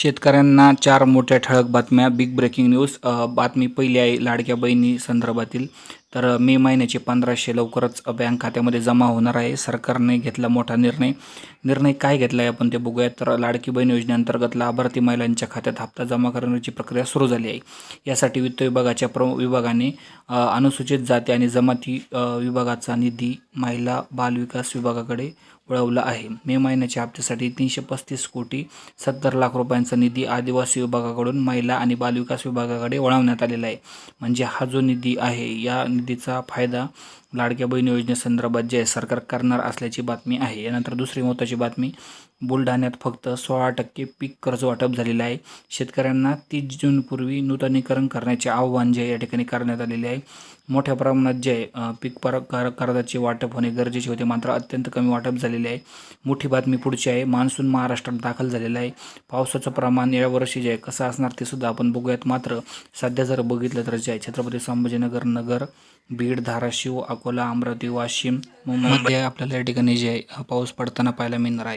शेतकऱ्यांना चार मोठ्या ठळक बातम्या. बिग ब्रेकिंग न्यूज बातमी पहिली आहे लाडक्या बहिणी संदर्भातील. तर मे महिन्याचे पंधराशे लवकरच बँक खात्यामध्ये जमा होणार आहे. सरकारने घेतला मोठा निर्णय. निर्णय काय घेतला आहे आपण ते बघूयात. तर लाडकी बहीण योजनेअंतर्गत लाभार्थी महिलांच्या खात्यात हप्ता जमा करण्याची प्रक्रिया सुरू झाली आहे. यासाठी वित्त विभागाच्या प्र विभागाने अनुसूचित जाती आणि जमाती विभागाचा निधी महिला बालविकास विभागाकडे वळवला आहे. मे महिन्याच्या हप्त्यासाठी तीनशे पस्तीस कोटी सत्तर लाख रुपयांचा निधी आदिवासी विभागाकडून महिला आणि बालविकास विभागाकडे वळवण्यात आलेला आहे. म्हणजे हा जो निधी आहे या निधीचा फायदा लाडक्या बहीण योजनेसंदर्भात जे सरकार करणार असल्याची बातमी आहे. यानंतर दुसरी महत्त्वाची बातमी बुलढाण्यात फक्त सोळा टक्के पीक कर्ज वाटप झालेलं आहे. शेतकऱ्यांना तीस जूनपूर्वी नूतनीकरण करण्याचे आव्हान जे या ठिकाणी करण्यात आलेले आहे. मोठ्या प्रमाणात जे पीक पर कर कर्जाचे वाटप होणे गरजेचे होते मात्र अत्यंत कमी वाटप झालेले आहे. मोठी बातमी पुढची आहे. मान्सून महाराष्ट्रात दाखल झालेला आहे. पावसाचं प्रमाण यावर्षी जे आहे कसं असणार ते सुद्धा आपण बघूयात. मात्र सध्या जर बघितलं तर जे आहे छत्रपती संभाजीनगर नगर बीड धाराशिव अकोला अमरावती वाशिम मुंबईमध्ये आपल्याला या ठिकाणी जे आहे पाऊस पडताना पाहायला मिळणार आहे.